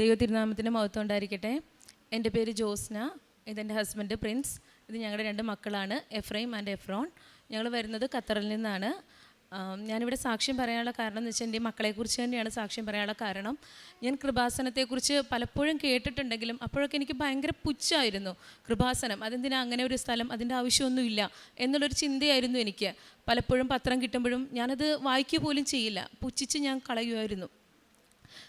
ദൈവ തിരുനാമത്തിന്റെ മഹത്വം ഉണ്ടായിരിക്കട്ടെ. എന്റെ പേര് ജോസ്ന. ഇതെന്റെ ഹസ്ബൻഡ് പ്രിൻസ്. ഇത് ഞങ്ങളുടെ രണ്ട് മക്കളാണ് എഫ്രൈം ആൻഡ് എഫ്രോൺ. ഞങ്ങൾ വരുന്നത് ഖത്തറിൽ നിന്നാണ്. ഞാനിവിടെ സാക്ഷ്യം പറയാനുള്ള കാരണം എന്ന് വെച്ചാൽ എന്റെ മക്കളെക്കുറിച്ച് തന്നെയാണ് സാക്ഷ്യം പറയാനുള്ള കാരണം. ഞാൻ കൃപാസനത്തെക്കുറിച്ച് പലപ്പോഴും കേട്ടിട്ടുണ്ടെങ്കിലും അപ്പോഴൊക്കെ എനിക്ക് ഭയങ്കര പുച്ഛമായിരുന്നു കൃപാസനം അതെന്തിനാ അങ്ങനെ ഒരു സ്ഥലം അതിന്റെ ആവശ്യമൊന്നുമില്ല എന്നുള്ളൊരു ചിന്തയായിരുന്നു എനിക്ക്. പലപ്പോഴും പത്രം കിട്ടുമ്പോഴും ഞാനത് വായിക്കുക പോലും ചെയ്യില്ല. പുച്ഛിച്ച് ഞാൻ കളയുമായിരുന്നു.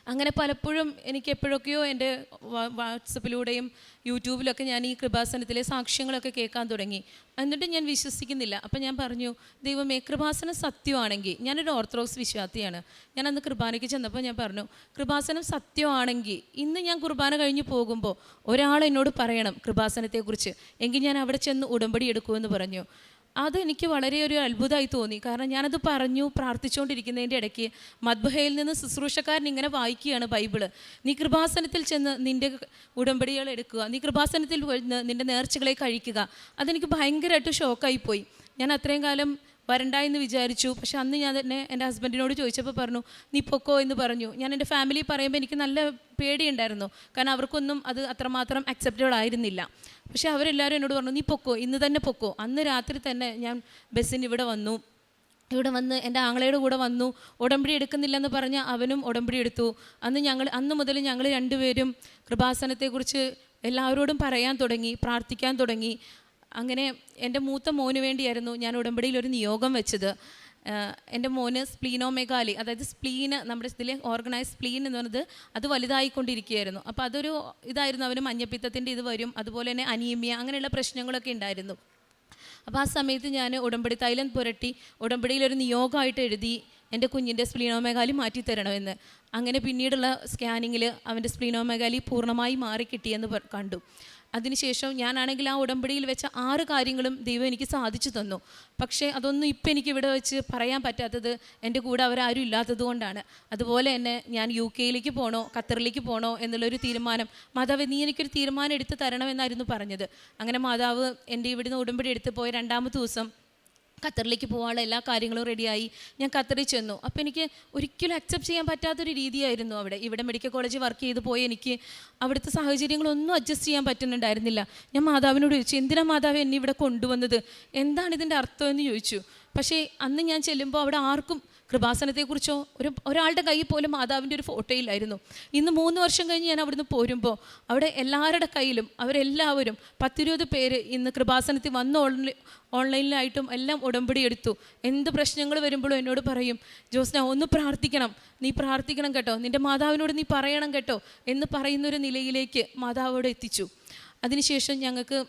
അങ്ങനെ പലപ്പോഴും എനിക്ക് എപ്പോഴൊക്കെയോ എന്റെ വാട്സപ്പിലൂടെയും യൂട്യൂബിലൊക്കെ ഞാൻ ഈ കൃപാസനത്തിലെ സാക്ഷ്യങ്ങളൊക്കെ കേൾക്കാൻ തുടങ്ങി. എന്നിട്ട് ഞാൻ വിശ്വസിക്കുന്നില്ല. അപ്പം ഞാൻ പറഞ്ഞു ദൈവമേ കൃപാസനം സത്യമാണെങ്കിൽ ഞാനൊരു ഓർത്തഡോക്സ് വിശ്വാസിയാണ്. ഞാൻ അന്ന് കുർബാനയ്ക്ക് ചെന്നപ്പോൾ ഞാൻ പറഞ്ഞു കൃപാസനം സത്യമാണെങ്കിൽ ഇന്ന് ഞാൻ കുർബാന കഴിഞ്ഞ് പോകുമ്പോൾ ഒരാൾ എന്നോട് പറയണം കൃപാസനത്തെക്കുറിച്ച്. എങ്കിൽ ഞാൻ അവിടെ ചെന്ന് ഉടമ്പടി എടുക്കുമെന്ന് പറഞ്ഞു. അത് എനിക്ക് വളരെ ഒരു അത്ഭുതമായി തോന്നി. കാരണം ഞാനത് പറഞ്ഞു പ്രാർത്ഥിച്ചുകൊണ്ടിരിക്കുന്നതിന്റെ ഇടയ്ക്ക് മദ്ബഹയിൽ നിന്ന് ശുശ്രൂഷക്കാരൻ ഇങ്ങനെ വായിക്കുകയാണ് ബൈബിൾ. നീ കൃപാസനത്തിൽ ചെന്ന് നിന്റെ ഉടമ്പടികൾ എടുക്കുക. നീ കൃപാസനത്തിൽ നിന്റെ നേർച്ചകളെ കഴിക്കുക. അതെനിക്ക് ഭയങ്കരമായിട്ട് ഷോക്കായി പോയി ഞാൻ അത്രയും കാലം വരണ്ട എന്ന് വിചാരിച്ചു. പക്ഷെ അന്ന് ഞാൻ തന്നെ എന്റെ ഹസ്ബൻഡിനോട് ചോദിച്ചപ്പോൾ പറഞ്ഞു നീ പൊക്കോ എന്ന് പറഞ്ഞു. ഞാൻ എന്റെ ഫാമിലി പറയുമ്പോൾ എനിക്ക് നല്ല പേടിയുണ്ടായിരുന്നു. കാരണം അവർക്കൊന്നും അത് അത്രമാത്രം അക്സെപ്റ്റബിൾ ആയിരുന്നില്ല. പക്ഷേ അവരെല്ലാവരും എന്നോട് പറഞ്ഞു നീ പൊക്കോ ഇന്ന് തന്നെ പൊക്കോ. അന്ന് രാത്രി തന്നെ ഞാൻ ബസ്സിന് ഇവിടെ വന്നു. ഇവിടെ വന്ന് എന്റെ ആങ്ങളയുടെ കൂടെ വന്നു. ഉടമ്പടി എടുക്കുന്നില്ലെന്ന് പറഞ്ഞ് അവനും ഉടമ്പടി എടുത്തു. അന്ന് ഞങ്ങൾ അന്ന് മുതൽ ഞങ്ങൾ രണ്ടുപേരും കൃപാസനത്തെക്കുറിച്ച് എല്ലാവരോടും പറയാൻ തുടങ്ങി പ്രാർത്ഥിക്കാൻ തുടങ്ങി. അങ്ങനെ എന്റെ മൂത്ത മോന് വേണ്ടിയായിരുന്നു ഞാൻ ഉടമ്പടിയിൽ ഒരു നിയോഗം വെച്ചത്. എന്റെ മോന് സ്പ്ലീനോമെഗാലി അതായത് സ്പ്ലീന് നമ്മുടെ ഇതിലെ ഓർഗനൈസ് സ്പ്ലീൻ എന്ന് പറയുന്നത് അത് വലുതായിക്കൊണ്ടിരിക്കുകയായിരുന്നു. അപ്പോൾ അതൊരു ഇതായിരുന്നു അവന് മഞ്ഞപ്പിത്തത്തിന്റെ ഇത് വരും അതുപോലെ തന്നെ അനീമിയ അങ്ങനെയുള്ള പ്രശ്നങ്ങളൊക്കെ ഉണ്ടായിരുന്നു. അപ്പോൾ ആ സമയത്ത് ഞാൻ ഉടമ്പടി തൈലം പുരട്ടി ഉടമ്പടിയിൽ ഒരു നിയോഗമായിട്ട് എഴുതി എന്റെ കുഞ്ഞിന്റെ സ്പ്ലീനോമെഗാലി മാറ്റി തരണമെന്ന് അങ്ങനെ പിന്നീടുള്ള സ്കാനിങ്ങിൽ അവന്റെ സ്പ്ലീനോമെഗാലി പൂർണമായി മാറിക്കിട്ടിയെന്ന് കണ്ടു. അതിനുശേഷം ഞാനാണെങ്കിൽ ആ ഉടമ്പടിയിൽ വെച്ച ആറ് കാര്യങ്ങളും ദൈവം എനിക്ക് സാധിച്ചു തന്നു. പക്ഷേ അതൊന്നും ഇപ്പം എനിക്ക് ഇവിടെ വെച്ച് പറയാൻ പറ്റാത്തത് എന്റെ കൂടെ അവരാരും ഇല്ലാത്തത് കൊണ്ടാണ്. അതുപോലെ തന്നെ ഞാൻ യു കെയിലേക്ക് പോകണോ ഖത്തറിലേക്ക് പോകണോ എന്നുള്ളൊരു തീരുമാനം. മാതാവ് നീ എനിക്കൊരു തീരുമാനം എടുത്ത് തരണമെന്നായിരുന്നു പറഞ്ഞത്. അങ്ങനെ മാതാവ് എന്റെ ഇവിടുന്ന് ഉടമ്പടി എടുത്ത് പോയ രണ്ടാമത്തെ ദിവസം ഖത്തറിലേക്ക് പോകാനുള്ള എല്ലാ കാര്യങ്ങളും റെഡിയായി ഞാൻ ഖത്തറിൽ ചെന്നു. അപ്പോൾ എനിക്ക് ഒരിക്കലും അക്സെപ്റ്റ് ചെയ്യാൻ പറ്റാത്തൊരു രീതിയായിരുന്നു അവിടെ. ഇവിടെ മെഡിക്കൽ കോളേജ് വർക്ക് ചെയ്ത് പോയി എനിക്ക് അവിടുത്തെ സാഹചര്യങ്ങളൊന്നും അഡ്ജസ്റ്റ് ചെയ്യാൻ പറ്റുന്നുണ്ടായിരുന്നില്ല. ഞാൻ മാതാവിനോട് ചോദിച്ചു എന്തിനാ മാതാവ് എന്നെ ഇവിടെ കൊണ്ടുവന്നത്? എന്താണ് ഇതിന്റെ അർത്ഥം? എന്ന് ചോദിച്ചു. പക്ഷേ അന്ന് ഞാൻ ചെല്ലുമ്പോൾ അവിടെ ആർക്കും കൃപാസനത്തെക്കുറിച്ചോ ഒരു ഒരാളുടെ കയ്യിൽ പോലും മാതാവിന്റെ ഒരു ഫോട്ടോ ഇല്ലായിരുന്നു. ഇന്ന് മൂന്ന് വർഷം കഴിഞ്ഞ് ഞാൻ അവിടുന്ന് പോരുമ്പോൾ അവിടെ എല്ലാവരുടെ കയ്യിലും അവരെല്ലാവരും പത്തിരുപത് പേര് ഇന്ന് കൃപാസനത്തിൽ വന്ന് ഓൺലൈൻ ഓൺലൈനിലായിട്ടും എല്ലാം ഉടമ്പടി എടുത്തു. എന്ത് പ്രശ്നങ്ങൾ വരുമ്പോഴും എന്നോട് പറയും ജോസ്ന ഒന്ന് പ്രാർത്ഥിക്കണം. നീ പ്രാർത്ഥിക്കണം കേട്ടോ. നിന്റെ മാതാവിനോട് നീ പറയണം കേട്ടോ. എന്ന് പറയുന്നൊരു നിലയിലേക്ക് മാതാവോട് എത്തിച്ചു. അതിനുശേഷം ഞങ്ങൾക്ക്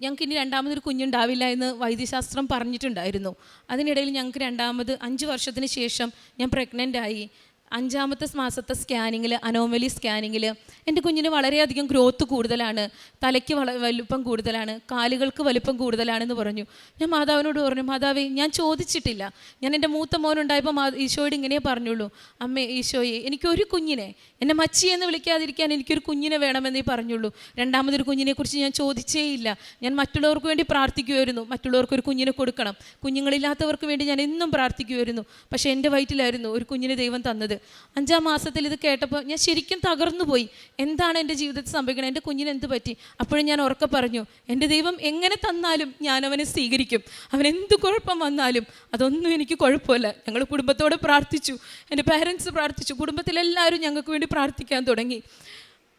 ഞങ്ങൾക്ക് ഇനി രണ്ടാമതൊരു കുഞ്ഞുണ്ടാവില്ല എന്ന് വൈദ്യശാസ്ത്രം പറഞ്ഞിട്ടുണ്ടായിരുന്നു. അതിനിടയിൽ ഞങ്ങൾക്ക് രണ്ടാമത് അഞ്ച് വർഷത്തിന് ശേഷം ഞാൻ പ്രഗ്നന്റ് ആയി. അഞ്ചാമത്തെ മാസത്തെ സ്കാനിങ്ങിൽ അനോമലി സ്കാനിങ്ങിൽ എന്റെ കുഞ്ഞിന് വളരെയധികം ഗ്രോത്ത് കൂടുതലാണ് തലയ്ക്ക് വള വലുപ്പം കൂടുതലാണ് കാലുകൾക്ക് വലുപ്പം കൂടുതലാണെന്ന് പറഞ്ഞു. ഞാൻ മാതാവിനോട് പറഞ്ഞു മാതാവേ ഞാൻ ചോദിച്ചിട്ടില്ല. ഞാൻ എന്റെ മൂത്ത മോനുണ്ടായപ്പോൾ മാ ഈശോയോട് ഇങ്ങനെ പറഞ്ഞുള്ളൂ. അമ്മേ ഈശോയെ എനിക്കൊരു കുഞ്ഞിനെ എന്നെ മച്ചി എന്ന് വിളിക്കാതിരിക്കാൻ എനിക്കൊരു കുഞ്ഞിനെ വേണമെന്നേ പറഞ്ഞുള്ളൂ. രണ്ടാമതൊരു കുഞ്ഞിനെക്കുറിച്ച് ഞാൻ ചോദിച്ചേ ഇല്ല ഞാൻ മറ്റുള്ളവർക്ക് വേണ്ടി പ്രാർത്ഥിക്കുമായിരുന്നു മറ്റുള്ളവർക്ക് ഒരു കുഞ്ഞിനെ കൊടുക്കണം. കുഞ്ഞുങ്ങളില്ലാത്തവർക്ക് വേണ്ടി ഞാൻ എന്നും പ്രാർത്ഥിക്കുമായിരുന്നു പക്ഷേ എന്റെ വയറ്റിലായിരുന്നു ഒരു കുഞ്ഞിനെ ദൈവം തന്നത്. അഞ്ചാം മാസത്തിൽ ഇത് കേട്ടപ്പോൾ ഞാൻ ശരിക്കും തകർന്നു പോയി. എന്താണ് എന്റെ ജീവിതത്തിൽ സംഭവിക്കുന്നത് എന്റെ കുഞ്ഞിന് എന്ത് പറ്റി? അപ്പോഴും ഞാൻ ഉറക്കെ പറഞ്ഞു എന്റെ ദൈവം എങ്ങനെ തന്നാലും ഞാൻ അവനെ സ്വീകരിക്കും. അവൻ എന്ത് കുഴപ്പം വന്നാലും അതൊന്നും എനിക്ക് കുഴപ്പമില്ല. ഞങ്ങൾ കുടുംബത്തോടെ പ്രാർത്ഥിച്ചു. എന്റെ പാരൻസ് പ്രാർത്ഥിച്ചു. കുടുംബത്തിലെല്ലാവരും ഞങ്ങൾക്ക് വേണ്ടി പ്രാർത്ഥിക്കാൻ തുടങ്ങി.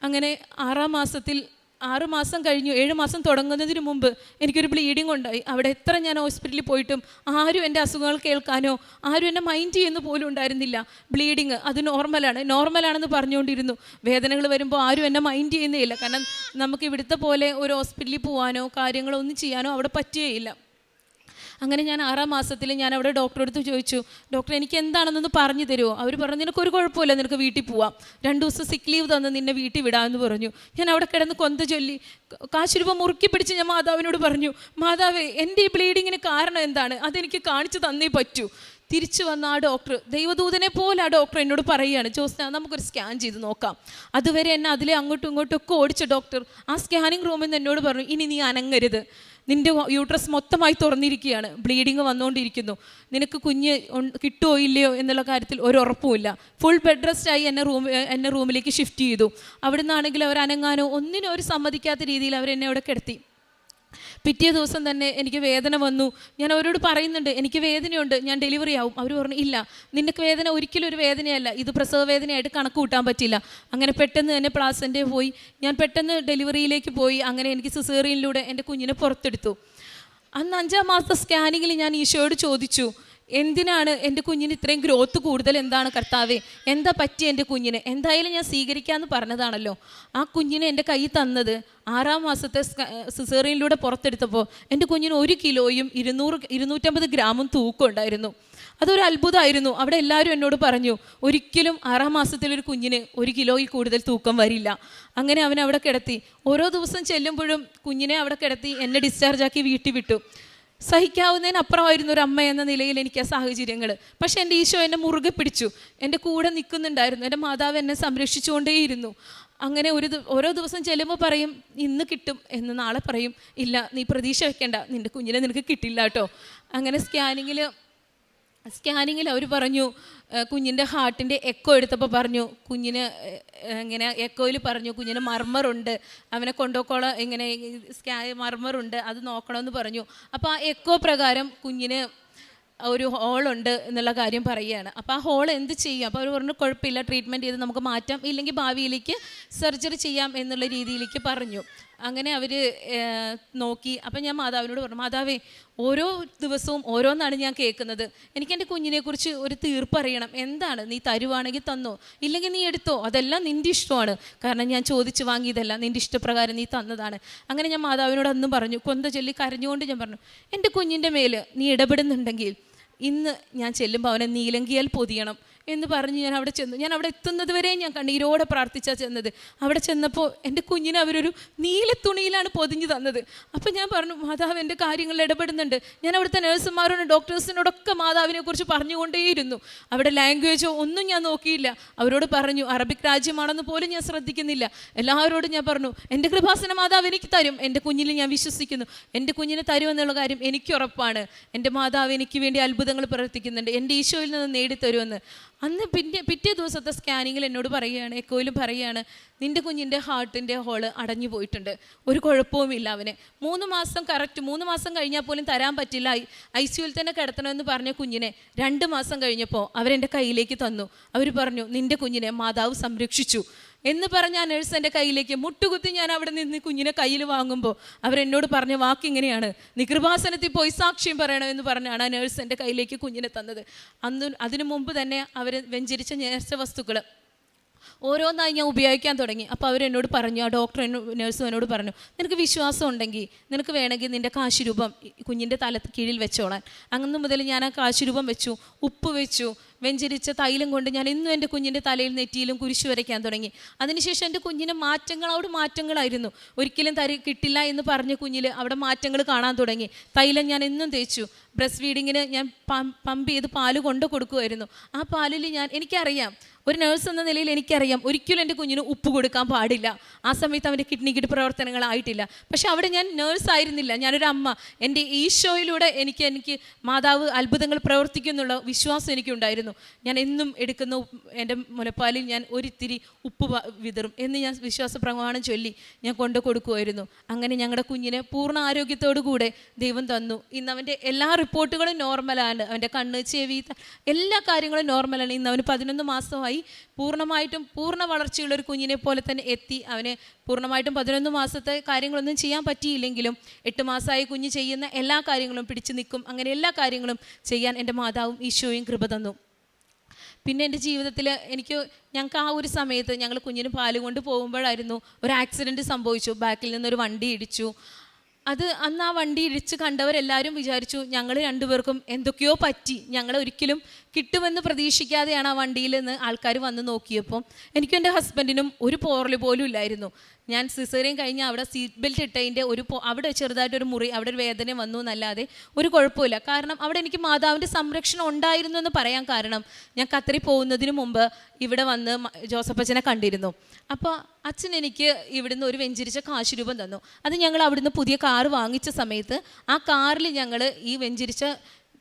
അങ്ങനെ ആറാം മാസത്തിൽ ആറ് മാസം കഴിഞ്ഞു ഏഴ് മാസം തുടങ്ങുന്നതിന് മുമ്പ് എനിക്കൊരു ബ്ലീഡിങ് ഉണ്ടായി. അവിടെ എത്ര ഞാൻ ഹോസ്പിറ്റലിൽ പോയിട്ടും ആരും എന്റെ അസുഖങ്ങൾ കേൾക്കാനോ ആരും എന്നെ മൈൻഡ് ചെയ്യുന്ന പോലും ഉണ്ടായിരുന്നില്ല. ബ്ലീഡിങ് അത് നോർമലാണ് നോർമലാണെന്ന് പറഞ്ഞുകൊണ്ടിരുന്നു. വേദനകൾ വരുമ്പോൾ ആരും എന്നെ മൈൻഡ് ചെയ്യുന്നേയില്ല കാരണം നമുക്ക് ഇവിടുത്തെ പോലെ ഒരു ഹോസ്പിറ്റലിൽ പോകാനോ കാര്യങ്ങളോ ഒന്നും ചെയ്യാനോ അവിടെ പറ്റുകയില്ല. അങ്ങനെ ഞാൻ ആറാം മാസത്തിൽ ഞാൻ അവിടെ ഡോക്ടറെ അടുത്ത് ചോദിച്ചു ഡോക്ടർ എനിക്ക് എന്താണെന്നൊന്ന് പറഞ്ഞു തരുമോ? അവർ പറഞ്ഞു നിനക്ക് ഒരു കുഴപ്പമില്ല നിനക്ക് വീട്ടിൽ പോവാം. രണ്ട് ദിവസം സിക്ക് ലീവ് തന്ന് നിന്നെ വീട്ടിൽ വിടാമെന്ന് പറഞ്ഞു. ഞാൻ അവിടെ കിടന്ന് കൊന്ത ചൊല്ലി കാശ് രൂപ മുറുക്കി പിടിച്ച് ഞാൻ മാതാവിനോട് പറഞ്ഞു മാതാവേ എന്റെ ഈ ബ്ലീഡിങ്ങിന് കാരണം എന്താണ്? അതെനിക്ക് കാണിച്ചു തന്നേ പറ്റൂ. തിരിച്ചു വന്ന ആ ഡോക്ടർ ദൈവദൂതനെ പോലെ ആ ഡോക്ടർ എന്നോട് പറയുകയാണ്. ജോസ്ന നമുക്കൊരു സ്കാൻ ചെയ്ത് നോക്കാം. അതുവരെ എന്നെ അതിലെ അങ്ങോട്ടും ഇങ്ങോട്ടും ഒക്കെ ഓടിച്ച ഡോക്ടർ ആ സ്കാനിങ് റൂമിൽ നിന്ന് എന്നോട് പറഞ്ഞു ഇനി നീ അനങ്ങരുത്. നിന്റെ യൂട്രസ് മൊത്തമായി തുറന്നിരിക്കുകയാണ്. ബ്ലീഡിങ് വന്നുകൊണ്ടിരിക്കുന്നു. നിനക്ക് കുഞ്ഞ് കിട്ടുമോ ഇല്ലയോ എന്നുള്ള കാര്യത്തിൽ ഒരു ഉറപ്പുമില്ല. ഫുൾ ബെഡ് റെസ്റ്റ് ആയി എന്നെ റൂം എന്നെ റൂമിലേക്ക് ഷിഫ്റ്റ് ചെയ്തു. അവിടെ നിന്നാണെങ്കിൽ അവർ അനങ്ങാനോ ഒന്നിനും അവർ സമ്മതിക്കാത്ത രീതിയിൽ അവർ എന്നെ അവിടെ കിടത്തി. പിറ്റേ ദിവസം തന്നെ എനിക്ക് വേദന വന്നു. ഞാൻ അവരോട് പറയുന്നുണ്ട് എനിക്ക് വേദനയുണ്ട് ഞാൻ ഡെലിവറി ആവും. അവർ പറഞ്ഞു ഇല്ല നിനക്ക് വേദന ഒരിക്കലും ഒരു വേദനയല്ല. ഇത് പ്രസവ വേദനയായിട്ട് കണക്ക് കൂട്ടാൻ പറ്റില്ല. അങ്ങനെ പെട്ടെന്ന് തന്നെ പ്ലാസന്റെ പോയി. ഞാൻ പെട്ടെന്ന് ഡെലിവറിയിലേക്ക് പോയി. അങ്ങനെ എനിക്ക് സിസേറിയനിലൂടെ എന്റെ കുഞ്ഞിനെ പുറത്തെടുത്തു. അന്ന് അഞ്ചാം മാസത്തെ സ്കാനിങ്ങിൽ ഞാൻ ഈശോയോട് ചോദിച്ചു എന്തിനാണ് എന്റെ കുഞ്ഞിന് ഇത്രയും ഗ്രോത്ത് കൂടുതൽ? എന്താണ് കർത്താവേ? എന്താ പറ്റി എന്റെ കുഞ്ഞിന്? എന്തായാലും ഞാൻ സ്വീകരിക്കാമെന്ന് പറഞ്ഞതാണല്ലോ. ആ കുഞ്ഞിനെ എന്റെ കൈ തന്നത് ആറാം മാസത്തെ സിസേറിയനിലൂടെ പുറത്തെടുത്തപ്പോൾ എന്റെ കുഞ്ഞിന് ഒരു കിലോയും ഇരുന്നൂറ് ഇരുന്നൂറ്റമ്പത് ഗ്രാമും തൂക്കം ഉണ്ടായിരുന്നു. അതൊരു അത്ഭുതമായിരുന്നു. അവിടെ എല്ലാവരും എന്നോട് പറഞ്ഞു ഒരിക്കലും ആറാം മാസത്തിലൊരു കുഞ്ഞിന് ഒരു കിലോയിൽ കൂടുതൽ തൂക്കം വരില്ല. അങ്ങനെ അവൻ അവിടെ കിടത്തി. ഓരോ ദിവസം ചെല്ലുമ്പോഴും കുഞ്ഞിനെ അവിടെ കിടത്തി എന്നെ ഡിസ്ചാർജാക്കി വീട്ടിൽ വിട്ടു. സഹിക്കാവുന്നതിനപ്പുറമായിരുന്നു ഒരു അമ്മ എന്ന നിലയിൽ എനിക്ക് ആ സാഹചര്യങ്ങൾ പക്ഷെ എന്റെ ഈശോ എന്നെ മുറുകെ പിടിച്ചു. എന്റെ കൂടെ നിൽക്കുന്നുണ്ടായിരുന്നു. എന്റെ മാതാവ് എന്നെ സംരക്ഷിച്ചുകൊണ്ടേയിരുന്നു. അങ്ങനെ ഒരു ഓരോ ദിവസം ചെല്ലുമ്പോൾ പറയും ഇന്ന് കിട്ടും എന്ന് നാളെ പറയും ഇല്ല നീ പ്രതീക്ഷ വെക്കേണ്ട. നിന്റെ കുഞ്ഞിനെ നിനക്ക് കിട്ടില്ല കേട്ടോ അങ്ങനെ സ്കാനിങ്ങിൽ സ്കാനിങ്ങിൽ അവർ പറഞ്ഞു കുഞ്ഞിന്റെ ഹാർട്ടിന്റെ എക്കോ എടുത്തപ്പോൾ പറഞ്ഞു കുഞ്ഞിന് ഇങ്ങനെ എക്കോയിൽ പറഞ്ഞു കുഞ്ഞിന് മർമറുണ്ട് അവനെ കൊണ്ടുപോക്കോളം ഇങ്ങനെ സ്കാ മർമറുണ്ട് അത് നോക്കണമെന്ന് പറഞ്ഞു. അപ്പോൾ ആ എക്കോ പ്രകാരം കുഞ്ഞിന് ഒരു ഹോളുണ്ട് എന്നുള്ള കാര്യം പറയുകയാണ്. അപ്പോൾ ആ ഹോൾ എന്ത് ചെയ്യും? അപ്പോൾ അവർ പറഞ്ഞു കുഴപ്പമില്ല ട്രീറ്റ്മെന്റ് ചെയ്ത് നമുക്ക് മാറ്റാം ഇല്ലെങ്കിൽ ഭാവിയിലേക്ക് സർജറി ചെയ്യാം എന്നുള്ള രീതിയിലേക്ക് പറഞ്ഞു. അങ്ങനെ അവർ നോക്കി. അപ്പം ഞാൻ മാതാവിനോട് പറഞ്ഞു മാതാവേ ഓരോ ദിവസവും ഓരോന്നാണ് ഞാൻ കേൾക്കുന്നത്. എനിക്ക് എന്റെ കുഞ്ഞിനെക്കുറിച്ച് ഒരു തീർപ്പ് അറിയണം. എന്താണ്? നീ തരുവാണെങ്കിൽ തന്നോ? ഇല്ലെങ്കിൽ നീ എടുത്തോ? അതെല്ലാം നിന്റെ ഇഷ്ടമാണ്. കാരണം ഞാൻ ചോദിച്ച് വാങ്ങിയതല്ല നിന്റെ ഇഷ്ടപ്രകാരം നീ തന്നതാണ്. അങ്ങനെ ഞാൻ മാതാവിനോട് അന്നും പറഞ്ഞു കൊന്ത ചൊല്ലി കരഞ്ഞുകൊണ്ട് ഞാൻ പറഞ്ഞു എന്റെ കുഞ്ഞിന്റെ മേൽ നീ ഇടപെടുന്നുണ്ടെങ്കിൽ ഇന്ന് ഞാൻ ചെല്ലുമ്പോൾ അവനെ നീലങ്കിയാൽ പൊതിയണം. എന്ന് പറഞ്ഞ് ഞാൻ അവിടെ ചെന്നു. ഞാൻ അവിടെ എത്തുന്നത് വരെ ഞാൻ കണ്ണീരോടെ പ്രാർത്ഥിച്ചാ ചെന്നത്. അവിടെ ചെന്നപ്പോൾ എന്റെ കുഞ്ഞിനെ അവരൊരു നീല തുണിയിലാണ് പൊതിഞ്ഞു തന്നത്. അപ്പം ഞാൻ പറഞ്ഞു മാതാവ് എന്റെ കാര്യങ്ങളിൽ ഇടപെടുന്നുണ്ട്. ഞാൻ അവിടുത്തെ നഴ്സുമാരോടും ഡോക്ടേഴ്സിനോടൊക്കെ മാതാവിനെ കുറിച്ച് പറഞ്ഞുകൊണ്ടേയിരുന്നു. അവിടെ ലാംഗ്വേജോ ഒന്നും ഞാൻ നോക്കിയില്ല. അവരോട് പറഞ്ഞു അറബിക് രാജ്യമാണെന്ന് പോലും ഞാൻ ശ്രദ്ധിക്കുന്നില്ല. എല്ലാവരോടും ഞാൻ പറഞ്ഞു എന്റെ കൃപാസന മാതാവ് എനിക്ക് തരും. എന്റെ കുഞ്ഞിൽ ഞാൻ വിശ്വസിക്കുന്നു. എന്റെ കുഞ്ഞിനെ തരുമെന്നുള്ള കാര്യം എനിക്ക് ഉറപ്പാണ്. എന്റെ മാതാവ് എനിക്ക് വേണ്ടി അത്ഭുതങ്ങൾ പ്രവർത്തിക്കുന്നുണ്ട്. എന്റെ ഈശോയിൽ നിന്ന് നേടിത്തരുമെന്ന്. അന്ന് പിന്നെ പിറ്റേ ദിവസത്തെ സ്കാനിങ്ങിൽ എന്നോട് പറയുകയാണ് എക്കോയിലും പറയുകയാണ് നിന്റെ കുഞ്ഞിന്റെ ഹാർട്ടിന്റെ ഹോൾ അടഞ്ഞു പോയിട്ടുണ്ട്. ഒരു കുഴപ്പവുമില്ല അവന്. മൂന്ന് മാസം കറക്റ്റ് മൂന്ന് മാസം കഴിഞ്ഞാൽ പോലും തരാൻ പറ്റില്ല. ഐ സിയുയിൽ തന്നെ കിടത്തണമെന്ന് പറഞ്ഞ കുഞ്ഞിനെ രണ്ട് മാസം കഴിഞ്ഞപ്പോൾ അവരെന്റെ കയ്യിലേക്ക് തന്നു. അവർ പറഞ്ഞു നിന്റെ കുഞ്ഞിനെ മാതാവ് സംരക്ഷിച്ചു. എന്ന് പറഞ്ഞ ആ നഴ്സ് എന്റെ കയ്യിലേക്ക് മുട്ടുകുത്തി ഞാൻ അവിടെ നിന്ന് കുഞ്ഞിനെ കയ്യിൽ വാങ്ങുമ്പോൾ അവരെന്നോട് പറഞ്ഞ വാക്ക് ഇങ്ങനെയാണ്. നീ കൃപാസനത്തിൽ പോയി സാക്ഷ്യം പറയണമെന്ന് പറഞ്ഞാണ് ആ നഴ്സ് എന്റെ കയ്യിലേക്ക് കുഞ്ഞിനെ തന്നത്. അന്ന് അതിനു മുമ്പ് തന്നെ അവർ വെഞ്ചരിച്ച നേർച്ച വസ്തുക്കൾ ഓരോന്നായി ഞാൻ ഉപയോഗിക്കാൻ തുടങ്ങി. അപ്പോൾ അവരെന്നോട് പറഞ്ഞു ആ ഡോക്ടർ നേഴ്സും നഴ്സും എന്നോട് പറഞ്ഞു നിനക്ക് വിശ്വാസം ഉണ്ടെങ്കിൽ നിനക്ക് വേണമെങ്കിൽ നിന്റെ കാശുരൂപം കുഞ്ഞിന്റെ തല കീഴിൽ വെച്ചോളാൻ. അന്ന് മുതൽ ഞാൻ ആ കാശുരൂപം വെച്ചു ഉപ്പ് വെച്ചു വെഞ്ചരിച്ച തൈലം കൊണ്ട് ഞാൻ ഇന്നും എന്റെ കുഞ്ഞിന്റെ തലയിൽ നെറ്റിയിലും കുരിശു വരയ്ക്കാൻ തുടങ്ങി. അതിനുശേഷം എന്റെ കുഞ്ഞിന് മാറ്റങ്ങളോട് മാറ്റങ്ങളായിരുന്നു. ഒരിക്കലും തരി കിട്ടില്ല എന്ന് പറഞ്ഞ കുഞ്ഞിൽ അവിടെ മാറ്റങ്ങൾ കാണാൻ തുടങ്ങി. തൈലം ഞാൻ ഇന്നും തേച്ചു. ബ്രസ്റ്റ് ഫീഡിങ്ങിന് ഞാൻ പമ്പ് ചെയ്ത് പാൽ കൊണ്ട് കൊടുക്കുമായിരുന്നു. ആ പാലിൽ ഞാൻ എനിക്കറിയാം ഒരു നേഴ്സ് എന്ന നിലയിൽ എനിക്കറിയാം ഒരിക്കലും എന്റെ കുഞ്ഞിന് ഉപ്പ് കൊടുക്കാൻ പാടില്ല. ആ സമയത്ത് അവന്റെ കിഡ്നി കിഡ് പ്രവർത്തനങ്ങളായിട്ടില്ല. പക്ഷെ അവിടെ ഞാൻ നേഴ്സ് ആയിരുന്നില്ല. ഞാനൊരു അമ്മ. എന്റെ ഈശോയിലൂടെ എനിക്ക് എനിക്ക് മാതാവ് അത്ഭുതങ്ങൾ പ്രവർത്തിക്കുന്നുള്ള വിശ്വാസം എനിക്കുണ്ടായിരുന്നു. ഞാൻ എന്നും എടുക്കുന്ന എന്റെ മുലപ്പാലിൽ ഞാൻ ഒരിത്തിരി ഉപ്പ് വിതറും എന്ന് ഞാൻ വിശ്വാസ പ്രമാണം ചൊല്ലി ഞാൻ കൊണ്ടു കൊടുക്കുമായിരുന്നു അങ്ങനെ ഞങ്ങളുടെ കുഞ്ഞിനെ പൂർണ ആരോഗ്യത്തോടു കൂടെ ദൈവം തന്നു. ഇന്ന് അവന്റെ എല്ലാ റിപ്പോർട്ടുകളും നോർമലാണ് അവന്റെ കണ്ണ് ചെവി എല്ലാ കാര്യങ്ങളും നോർമലാണ് ഇന്ന് അവന് പതിനൊന്ന് മാസമായി പൂർണമായിട്ടും പൂർണ വളർച്ചയുള്ള ഒരു കുഞ്ഞിനെ പോലെ തന്നെ എത്തി. അവന് പൂർണമായിട്ടും പതിനൊന്ന് മാസത്തെ കാര്യങ്ങളൊന്നും ചെയ്യാൻ പറ്റിയില്ലെങ്കിലും എട്ട് മാസമായി കുഞ്ഞ് ചെയ്യുന്ന എല്ലാ കാര്യങ്ങളും പിടിച്ചു നിൽക്കും. അങ്ങനെ എല്ലാ കാര്യങ്ങളും ചെയ്യാൻ എന്റെ മാതാവും ഈശോയും കൃപ തന്നു. പിന്നെ എന്റെ ജീവിതത്തിൽ എനിക്ക് ഞങ്ങൾക്ക് ആ ഒരു സമയത്ത് ഞങ്ങൾ കുഞ്ഞിന് പാൽ കൊണ്ട് പോകുമ്പോഴായിരുന്നു ഒരു ആക്സിഡന്റ് സംഭവിച്ചു. ബാക്കിൽ നിന്നൊരു വണ്ടി ഇടിച്ചു. അത് അന്ന് ആ വണ്ടി ഇടിച്ച് കണ്ടവരെല്ലാവരും വിചാരിച്ചു ഞങ്ങൾ രണ്ടുപേർക്കും എന്തൊക്കെയോ പറ്റി. ഞങ്ങൾ ഒരിക്കലും കിട്ടുമെന്ന് പ്രതീക്ഷിക്കാതെയാണ് ആ വണ്ടിയിൽ നിന്ന് ആൾക്കാർ വന്ന് നോക്കിയപ്പോൾ എനിക്കും എന്റെ ഹസ്ബൻഡിനും ഒരു പോറൽ പോലും ഇല്ലായിരുന്നു. ഞാൻ സിസേറിയൻ കഴിഞ്ഞ് അവിടെ സീറ്റ് ബെൽറ്റ് ഇട്ടതിന്റെ ഒരു അവിടെ ചെറുതായിട്ടൊരു മുറി അവിടെ ഒരു വേദന വന്നു എന്നല്ലാതെ ഒരു കുഴപ്പമില്ല. കാരണം അവിടെ എനിക്ക് മാതാവിന്റെ സംരക്ഷണം ഉണ്ടായിരുന്നു എന്ന് പറയാൻ കാരണം ഞാൻ കത്തിരി പോകുന്നതിന് മുമ്പ് ഇവിടെ വന്ന് ജോസഫ് അച്ഛനെ കണ്ടിരുന്നു. അപ്പോൾ അച്ഛൻ എനിക്ക് ഇവിടുന്ന് ഒരു വെഞ്ചരിച്ച കാശ് രൂപം തന്നു. അത് ഞങ്ങൾ അവിടുന്ന് പുതിയ കാറ് വാങ്ങിച്ച സമയത്ത് ആ കാറിൽ ഞങ്ങൾ ഈ വെഞ്ചരിച്ച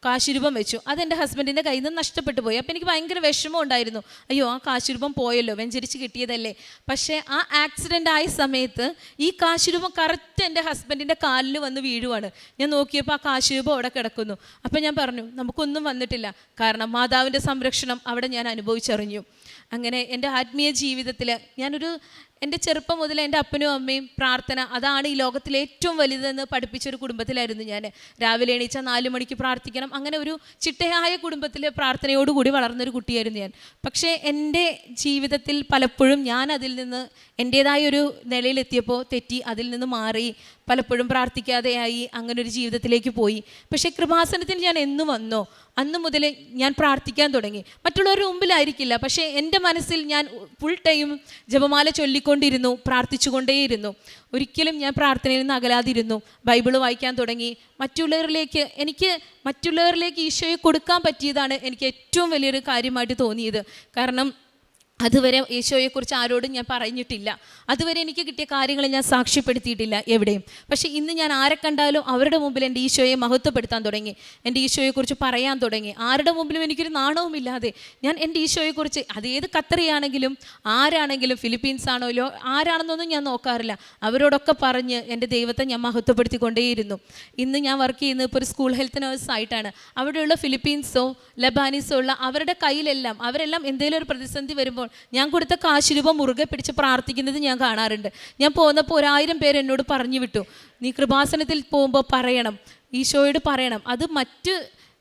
കാശുരൂപം വെച്ചു. അതെന്റെ ഹസ്ബൻഡിന്റെ കയ്യിൽ നിന്ന് നഷ്ടപ്പെട്ടു പോയി. അപ്പോൾ എനിക്ക് ഭയങ്കര വിഷമം ഉണ്ടായിരുന്നു. അയ്യോ ആ കാശുരൂപം പോയല്ലോ വെഞ്ചരിച്ച് കിട്ടിയതല്ലേ? പക്ഷേ ആ ആക്സിഡന്റ് ആയ സമയത്ത് ഈ കാശുരൂപം കറക്റ്റ് എന്റെ ഹസ്ബൻഡിന്റെ കാലിൽ വന്ന് വീഴുവാണ്. ഞാൻ നോക്കിയപ്പോൾ ആ കാശുരൂപം അവിടെ കിടക്കുന്നു. അപ്പോൾ ഞാൻ പറഞ്ഞു നമുക്കൊന്നും വന്നിട്ടില്ല. കാരണം മാതാവിന്റെ സംരക്ഷണം അവിടെ ഞാൻ അനുഭവിച്ചറിഞ്ഞു. അങ്ങനെ എന്റെ ആത്മീയ ജീവിതത്തിൽ ഞാനൊരു എന്റെ ചെറുപ്പം മുതൽ എന്റെ അപ്പനും അമ്മയും പ്രാർത്ഥന അതാണ് ഈ ലോകത്തിലെ ഏറ്റവും വലുതെന്ന് പഠിപ്പിച്ചൊരു കുടുംബത്തിലായിരുന്നു ഞാൻ. രാവിലെ എണീച്ചാൽ നാല് മണിക്ക് പ്രാർത്ഥിക്കണം. അങ്ങനെ ഒരു ചിട്ടയായ കുടുംബത്തിലെ പ്രാർത്ഥനയോടുകൂടി വളർന്നൊരു കുട്ടിയായിരുന്നു ഞാൻ. പക്ഷേ എന്റെ ജീവിതത്തിൽ പലപ്പോഴും ഞാൻ അതിൽ നിന്ന് എന്റേതായ ഒരു നിലയിലെത്തിയപ്പോൾ തെറ്റി അതിൽ നിന്ന് മാറി പലപ്പോഴും പ്രാർത്ഥിക്കാതെയായി അങ്ങനെ ഒരു ജീവിതത്തിലേക്ക് പോയി. പക്ഷേ കൃപാസനത്തിൽ ഞാൻ എന്ന് വന്നോ അന്ന് മുതൽ ഞാൻ പ്രാർത്ഥിക്കാൻ തുടങ്ങി. മറ്റുള്ളവരുടെ മുമ്പിലായിരിക്കില്ല പക്ഷേ എന്റെ മനസ്സിൽ ഞാൻ ഫുൾ ടൈം ജപമാല ചൊല്ലിക്കൊണ്ടിരുന്നു പ്രാർത്ഥിച്ചുകൊണ്ടേയിരുന്നു. ഒരിക്കലും ഞാൻ പ്രാർത്ഥനയിൽ നിന്ന് അകലാതിരുന്നു ബൈബിൾ വായിക്കാൻ തുടങ്ങി. മറ്റുള്ളവരിലേക്ക് എനിക്ക് മറ്റുള്ളവരിലേക്ക് ഈശോയെ കൊടുക്കാൻ പറ്റിയതാണ് എനിക്ക് ഏറ്റവും വലിയൊരു കാര്യമായിട്ട് തോന്നിയത്. കാരണം അതുവരെ ഈശോയെക്കുറിച്ച് ആരോടും ഞാൻ പറഞ്ഞിട്ടില്ല. അതുവരെ എനിക്ക് കിട്ടിയ കാര്യങ്ങൾ ഞാൻ സാക്ഷ്യപ്പെടുത്തിയിട്ടില്ല എവിടെയും. പക്ഷേ ഇന്ന് ഞാൻ ആരെ കണ്ടാലും അവരുടെ മുമ്പിൽ എന്റെ ഈശോയെ മഹത്വപ്പെടുത്താൻ തുടങ്ങി. എന്റെ ഈശോയെക്കുറിച്ച് പറയാൻ തുടങ്ങി. ആരുടെ മുമ്പിലും എനിക്കൊരു നാണവുമില്ലാതെ ഞാൻ എന്റെ ഈശോയെക്കുറിച്ച് അത് ഏത് ഖത്തറിയാണെങ്കിലും ആരാണെങ്കിലും ഫിലിപ്പീൻസ് ആണല്ലോ ആരാണെന്നൊന്നും ഞാൻ നോക്കാറില്ല. അവരോടൊക്കെ പറഞ്ഞ് എന്റെ ദൈവത്തെ ഞാൻ മഹത്വപ്പെടുത്തിക്കൊണ്ടേയിരുന്നു. ഇന്ന് ഞാൻ വർക്ക് ചെയ്യുന്നത് ഇപ്പോൾ ഒരു സ്കൂൾ ഹെൽത്ത് നേഴ്സ് ആയിട്ടാണ്. അവിടെയുള്ള ഫിലിപ്പീൻസോ ലബാനീസോ ഉള്ള അവരുടെ കയ്യിലെല്ലാം അവരെല്ലാം എന്തെങ്കിലും ഒരു പ്രതിസന്ധി വരുമ്പോൾ ഞാൻ കൊടുത്ത കാശ് രൂപ മുറുകെ പിടിച്ച് പ്രാർത്ഥിക്കുന്നത് ഞാൻ കാണാറുണ്ട്. ഞാൻ പോകുന്നപ്പോൾ ഒരായിരം പേര് എന്നോട് പറഞ്ഞു വിട്ടു നീ കൃപാസനത്തിൽ പോകുമ്പോൾ പറയണം ഈശോയോട് പറയണം. അത് മറ്റ്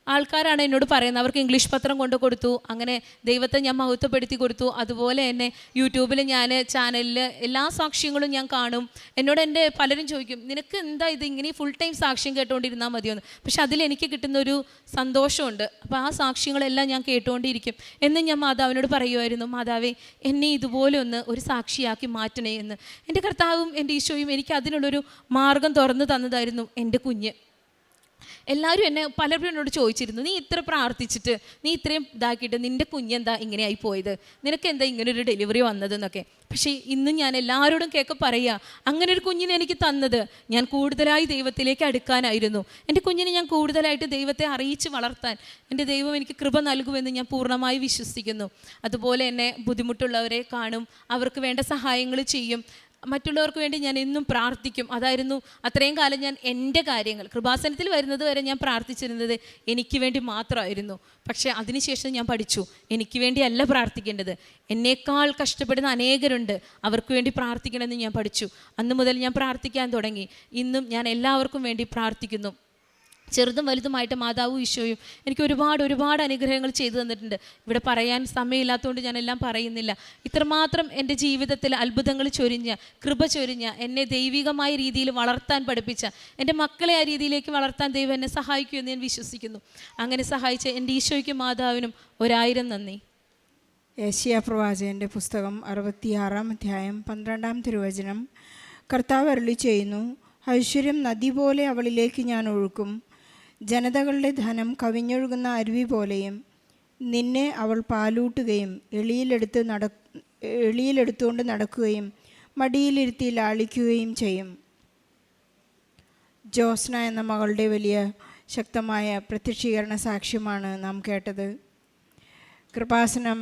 ആൾക്കാരാണ് എന്നോട് പറയുന്നത്. അവർക്ക് ഇംഗ്ലീഷ് പത്രം കൊണ്ട് കൊടുത്തു. അങ്ങനെ ദൈവത്തെ ഞാൻ മഹത്വപ്പെടുത്തി കൊടുത്തു. അതുപോലെ തന്നെ യൂട്യൂബിൽ ഞാൻ ചാനലിൽ എല്ലാ സാക്ഷ്യങ്ങളും ഞാൻ കാണും. എന്നോട് എന്റെ പലരും ചോദിക്കും നിനക്ക് എന്താ ഇത് ഇങ്ങനെ ഫുൾ ടൈം സാക്ഷ്യം കേട്ടുകൊണ്ടിരുന്നാൽ മതിയെന്ന്? പക്ഷെ അതിൽ എനിക്ക് കിട്ടുന്ന ഒരു സന്തോഷമുണ്ട്. അപ്പോൾ ആ സാക്ഷ്യങ്ങളെല്ലാം ഞാൻ കേട്ടുകൊണ്ടിരിക്കും എന്ന് ഞാൻ മാതാവിനോട് പറയുമായിരുന്നു മാതാവേ എന്നെ ഇതുപോലെ ഒന്ന് ഒരു സാക്ഷിയാക്കി മാറ്റണേ എന്ന്. എന്റെ കർത്താവും എന്റെ ഈശോയും എനിക്ക് അതിനുള്ളൊരു മാർഗം തുറന്നു തന്നതായിരുന്നു എന്റെ കുഞ്ഞ്. എല്ലാവരും എന്നെ പലരും എന്നോട് ചോദിച്ചിരുന്നു നീ ഇത്ര പ്രാർത്ഥിച്ചിട്ട് നീ ഇത്രയും ഇതാക്കിയിട്ട് നിന്റെ കുഞ്ഞെന്താ ഇങ്ങനെയായി പോയത്? നിനക്ക് എന്താ ഇങ്ങനെ ഒരു ഡെലിവറി വന്നതെന്നൊക്കെ പക്ഷേ ഇന്ന് ഞാൻ എല്ലാവരോടും കേൾക്കെ പറയുക അങ്ങനെ ഒരു കുഞ്ഞിനെ എനിക്ക് തന്നത് ഞാൻ കൂടുതലായി ദൈവത്തിലേക്ക് അടുക്കാനായിരുന്നു. എന്റെ കുഞ്ഞിനെ ഞാൻ കൂടുതലായിട്ട് ദൈവത്തെ അറിയിച്ച് വളർത്താൻ എന്റെ ദൈവം എനിക്ക് കൃപ നൽകുമെന്ന് ഞാൻ പൂർണമായി വിശ്വസിക്കുന്നു. അതുപോലെ എന്നെ ബുദ്ധിമുട്ടുള്ളവരെ കാണും അവർക്ക് വേണ്ട സഹായങ്ങൾ ചെയ്യും. മറ്റുള്ളവർക്ക് വേണ്ടി ഞാൻ എന്നും പ്രാർത്ഥിക്കും. അതായിരുന്നു അത്രയും കാലം ഞാൻ എന്റെ കാര്യങ്ങൾ കൃപാസനത്തിൽ വരുന്നത് വരെ ഞാൻ പ്രാർത്ഥിച്ചിരുന്നത് എനിക്ക് വേണ്ടി മാത്രമായിരുന്നു. പക്ഷേ അതിനുശേഷം ഞാൻ പഠിച്ചു. എനിക്ക് വേണ്ടിയല്ല പ്രാർത്ഥിക്കേണ്ടത്. എന്നേക്കാൾ കഷ്ടപ്പെടുന്ന അനേകരുണ്ട്. അവർക്ക് വേണ്ടി പ്രാർത്ഥിക്കണമെന്ന് ഞാൻ പഠിച്ചു. അന്ന് മുതൽ ഞാൻ പ്രാർത്ഥിക്കാൻ തുടങ്ങി. ഇന്നും ഞാൻ എല്ലാവർക്കും വേണ്ടി പ്രാർത്ഥിക്കുന്നു. ചെറുതും വലുതുമായിട്ട് മാതാവും ഈശോയും എനിക്ക് ഒരുപാട് ഒരുപാട് അനുഗ്രഹങ്ങൾ ചെയ്തു തന്നിട്ടുണ്ട്. ഇവിടെ പറയാൻ സമയമില്ലാത്തതുകൊണ്ട് ഞാനെല്ലാം പറയുന്നില്ല. ഇത്രമാത്രം എന്റെ ജീവിതത്തിൽ അത്ഭുതങ്ങൾ ചൊരിഞ്ഞ കൃപ ചൊരിഞ്ഞ എന്നെ ദൈവികമായ രീതിയിൽ വളർത്താൻ പഠിപ്പിച്ച എന്റെ മക്കളെ ആ രീതിയിലേക്ക് വളർത്താൻ ദൈവം എന്നെ സഹായിക്കുമെന്ന് ഞാൻ വിശ്വസിക്കുന്നു. അങ്ങനെ സഹായിച്ച എന്റെ ഈശോയ്ക്കും മാതാവിനും ഒരായിരം നന്ദി. ഏഷ്യ പ്രവാചകന്റെ പുസ്തകം അറുപത്തിയാറാം അധ്യായം പന്ത്രണ്ടാം തിരുവചനം. കർത്താവ് അരളി ചെയ്യുന്നു ഐശ്വര്യം നദി പോലെ അവളിലേക്ക് ഞാൻ ഒഴുക്കും. ജനതകളുടെ ധനം കവിഞ്ഞൊഴുകുന്ന അരുവി പോലെയും നിന്നെ അവൾ പാലൂട്ടുകയും എളിയിലെടുത്ത് നട എളിയിലെടുത്തുകൊണ്ട് നടക്കുകയും മടിയിലിരുത്തി ലാളിക്കുകയും ചെയ്യും. ജോസ്ന എന്ന മകളുടെ വലിയ ശക്തമായ പ്രത്യക്ഷീകരണ സാക്ഷ്യമാണ് നാം കേട്ടത്. കൃപാസനം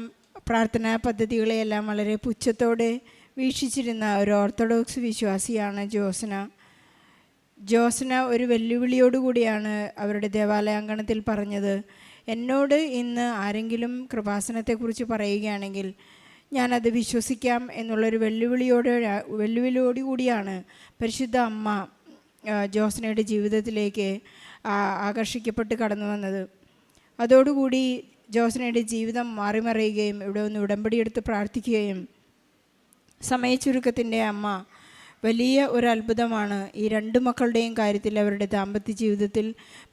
പ്രാർത്ഥനാ പദ്ധതികളെയെല്ലാം വളരെ പുച്ഛത്തോടെ വീക്ഷിച്ചിരുന്ന ഒരു ഓർത്തഡോക്സ് വിശ്വാസിയാണ് ജോസ്ന. ജോസ്ന ഒരു വെല്ലുവിളിയോടുകൂടിയാണ് അവരുടെ ദേവാലയാങ്കണത്തിൽ പറഞ്ഞത്. എന്നോട് ഇന്ന് ആരെങ്കിലും കൃപാസനത്തെക്കുറിച്ച് പറയുകയാണെങ്കിൽ ഞാനത് വിശ്വസിക്കാം എന്നുള്ളൊരു വെല്ലുവിളിയോട് വെല്ലുവിളിയോടുകൂടിയാണ് പരിശുദ്ധ അമ്മ ജോസ്നയുടെ ജീവിതത്തിലേക്ക് ആകർഷിക്കപ്പെട്ട് കടന്നു വന്നത്. അതോടുകൂടി ജോസ്നയുടെ ജീവിതം മാറിമറിയുകയും ഇവിടെ ഒന്ന് ഉടമ്പടിയെടുത്ത് പ്രാർത്ഥിക്കുകയും സമയച്ചുരുക്കത്തിന്റെ അമ്മ വലിയ ഒരു അത്ഭുതമാണ് ഈ രണ്ട് മക്കളുടെയും കാര്യത്തിൽ അവരുടെ ദാമ്പത്യ ജീവിതത്തിൽ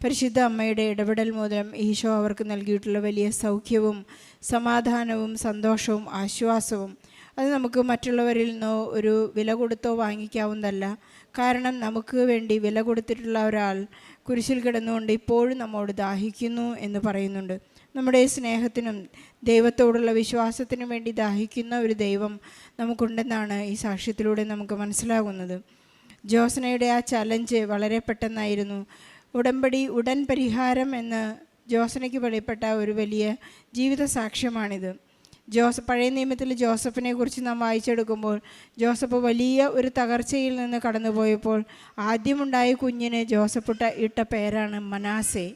പരിശുദ്ധ അമ്മയുടെ ഇടപെടൽ മൂലം ഈശോ അവർക്ക് നൽകിയിട്ടുള്ള വലിയ സൗഖ്യവും സമാധാനവും സന്തോഷവും ആശ്വാസവും. അത് നമുക്ക് മറ്റുള്ളവരിൽ നിന്നോ ഒരു വില കൊടുത്തോ വാങ്ങിക്കാവുന്നതല്ല. കാരണം നമുക്ക് വേണ്ടി വില കൊടുത്തിട്ടുള്ള ഒരാൾ കുരിശിൽ കിടന്നുകൊണ്ട് ഇപ്പോഴും നമ്മോട് ദാഹിക്കുന്നു എന്ന് പറയുന്നുണ്ട്. നമ്മുടെ സ്നേഹത്തിനും ദൈവത്തോടുള്ള വിശ്വാസത്തിനും വേണ്ടി ദാഹിക്കുന്ന ഒരു ദൈവം നമുക്കുണ്ടെന്നാണ് ഈ സാക്ഷ്യത്തിലൂടെ നമുക്ക് മനസ്സിലാകുന്നത്. ജോസനയുടെ ആ ചലഞ്ച് വളരെ പെട്ടെന്നായിരുന്നു. ഉടമ്പടി ഉടൻ പരിഹാരം എന്ന് ജോസനയ്ക്ക് വെളിപ്പെട്ട ഒരു വലിയ ജീവിത സാക്ഷ്യമാണിത്. ജോസ പഴയ നിയമത്തിൽ ജോസഫിനെ കുറിച്ച് നാം വായിച്ചെടുക്കുമ്പോൾ ജോസഫ് വലിയ ഒരു തകർച്ചയിൽ നിന്ന് കടന്നുപോയപ്പോൾ ആദ്യമുണ്ടായ കുഞ്ഞിന് ജോസഫ് ഇട്ട ഇട്ട പേരാണ് മനാസെ.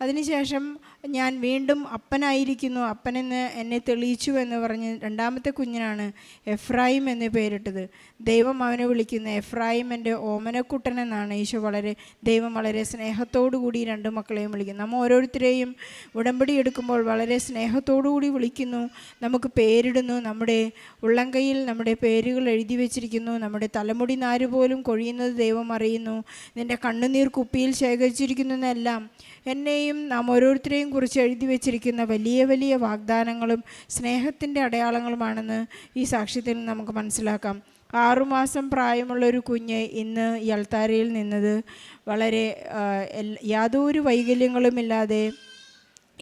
അതിനുശേഷം ഞാൻ വീണ്ടും അപ്പനായിരിക്കുന്നു. അപ്പനെന്ന് എന്നെ തെളിയിച്ചു എന്ന് പറഞ്ഞ് രണ്ടാമത്തെ കുഞ്ഞിനാണ് എഫ്രായിം എന്ന് പേരിട്ടത്. ദൈവം അവനെ വിളിക്കുന്ന. എഫ്രായിം എന്റെ ഓമനക്കുട്ടൻ എന്നാണ്. ഈശോ വളരെ ദൈവം വളരെ സ്നേഹത്തോടു കൂടി രണ്ട് മക്കളെയും വിളിക്കുന്നു. നമ്മൾ ഓരോരുത്തരെയും ഉടമ്പടി എടുക്കുമ്പോൾ വളരെ സ്നേഹത്തോടു കൂടി വിളിക്കുന്നു. നമുക്ക് പേരിടുന്നു. നമ്മുടെ ഉള്ളംകൈയിൽ നമ്മുടെ പേരുകൾ എഴുതി വെച്ചിരിക്കുന്നു. നമ്മുടെ തലമുടി നാര് പോലും കൊഴിയുന്നത് ദൈവം അറിയുന്നു. നിന്റെ കണ്ണുനീർ കുപ്പിയിൽ ശേഖരിച്ചിരിക്കുന്നു എന്നെല്ലാം എന്നെയും നാം ഓരോരുത്തരെയും കുറിച്ച് എഴുതി വച്ചിരിക്കുന്ന വലിയ വലിയ വാഗ്ദാനങ്ങളും സ്നേഹത്തിന്റെ അടയാളങ്ങളുമാണെന്ന് ഈ സാക്ഷ്യത്തിൽ നമുക്ക് മനസ്സിലാക്കാം. ആറുമാസം പ്രായമുള്ള ഒരു കുഞ്ഞ് ഇന്ന് ഈ അൾത്താരയിൽ നിന്നത് വളരെ യാതൊരു വൈകല്യങ്ങളുമില്ലാതെ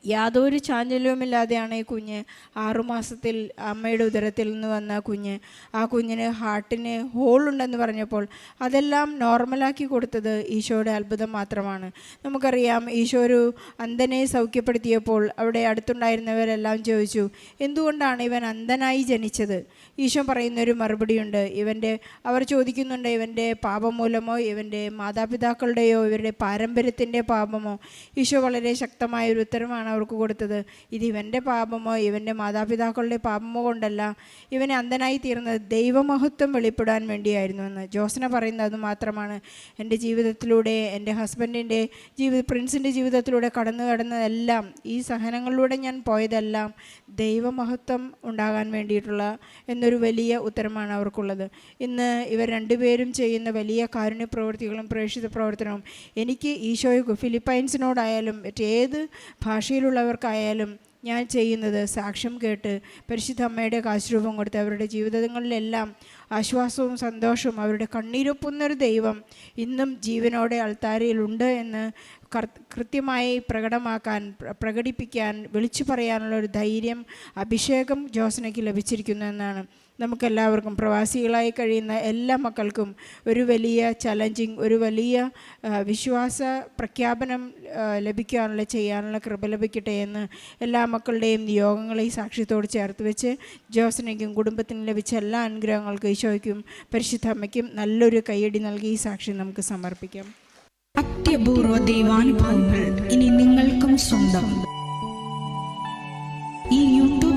യാതൊരു ചാഞ്ചല്യവുമില്ലാതെയാണ് ഈ കുഞ്ഞ് ആറുമാസത്തിൽ അമ്മയുടെ ഉദരത്തിൽ നിന്ന് വന്ന കുഞ്ഞ്. ആ കുഞ്ഞിന് ഹാർട്ടിന് ഹോളുണ്ടെന്ന് പറഞ്ഞപ്പോൾ അതെല്ലാം നോർമലാക്കി കൊടുത്തത് ഈശോയുടെ അത്ഭുതം മാത്രമാണ്. നമുക്കറിയാം ഈശോ ഒരു അന്ധനെ സൗഖ്യപ്പെടുത്തിയപ്പോൾ അവിടെ അടുത്തുണ്ടായിരുന്നവരെല്ലാം ചോദിച്ചു എന്തുകൊണ്ടാണ് ഇവൻ അന്ധനായി ജനിച്ചത്? ഈശോ പറയുന്നൊരു മറുപടിയുണ്ട്. ഇവന്റെ അവർ ചോദിക്കുന്നുണ്ട് ഇവന്റെ പാപം മൂലമോ ഇവന്റെ മാതാപിതാക്കളുടെയോ ഇവരുടെ പാരമ്പര്യത്തിന്റെ പാപമോ? ഈശോ വളരെ ശക്തമായ ഒരു ഉത്തരമാണ് അവർക്ക് കൊടുത്തത്. ഇത് ഇവന്റെ പാപമോ ഇവന്റെ മാതാപിതാക്കളുടെ പാപമോ കൊണ്ടല്ല. ഇവനെ അന്ധനായി തീർന്നത് ദൈവമഹത്വം വെളിപ്പെടാൻ വേണ്ടിയായിരുന്നു എന്ന്. ജോസന പറയുന്നത് അത് മാത്രമാണ്. എന്റെ ജീവിതത്തിലൂടെ എന്റെ ഹസ്ബൻഡിന്റെ ജീവിത പ്രിൻസിന്റെ ജീവിതത്തിലൂടെ കടന്നു കടന്നതെല്ലാം ഈ സഹനങ്ങളിലൂടെ ഞാൻ പോയതെല്ലാം ദൈവമഹത്വം ഉണ്ടാകാൻ വേണ്ടിയിട്ടുള്ള എന്നൊരു വലിയ ഉത്തരമാണ് അവർക്കുള്ളത്. ഇന്ന് ഇവർ രണ്ടുപേരും ചെയ്യുന്ന വലിയ കാരുണ്യ പ്രവൃത്തികളും പ്രേക്ഷിത പ്രവർത്തനവും. എനിക്ക് ഈശോയെ ഫിലിപ്പൈൻസിനോടായാലും മറ്റേത് ഭാഷയിലുള്ളവർക്കായാലും ഞാൻ ചെയ്യുന്നത് സാക്ഷ്യം കേട്ട് പരിശുദ്ധ അമ്മയുടെ കാശുരൂപം കൊടുത്ത് അവരുടെ ജീവിതങ്ങളിലെല്ലാം ആശ്വാസവും സന്തോഷവും അവരുടെ കണ്ണീരൊപ്പുന്നൊരു ദൈവം ഇന്നും ജീവനോടെ അൾത്താരയിലുണ്ട് എന്ന് കൃത്യമായി പ്രകടമാക്കാൻ പ്ര- പ്രകടിപ്പിക്കാൻ വിളിച്ചു പറയാനുള്ള ഒരു ധൈര്യം അഭിഷേകം ജോസനയ്ക്ക് ലഭിച്ചിരിക്കുന്നു എന്നാണ്. നമുക്കെല്ലാവർക്കും പ്രവാസികളായി കഴിയുന്ന എല്ലാ മക്കൾക്കും ഒരു വലിയ ചലഞ്ചിങ് ഒരു വലിയ വിശ്വാസ പ്രഖ്യാപനം ലഭിക്കാനുള്ള ചെയ്യാനുള്ള കൃപ ലഭിക്കട്ടെ എന്ന് എല്ലാ മക്കളുടെയും നിയോഗങ്ങളെ സാക്ഷ്യത്തോട് ചേർത്ത് വെച്ച് ജോസനയ്ക്കും കുടുംബത്തിന് ലഭിച്ച എല്ലാ അനുഗ്രഹങ്ങൾക്കും ഈശോയ്ക്കും പരിശുദ്ധ അമ്മയ്ക്കും നല്ലൊരു കൈയടി നൽകി ഈ സാക്ഷ്യം നമുക്ക് സമർപ്പിക്കാം. അത്യപൂർവ ദൈവാനുഭവങ്ങൾ ഇനി നിങ്ങൾക്കും സ്വന്തം.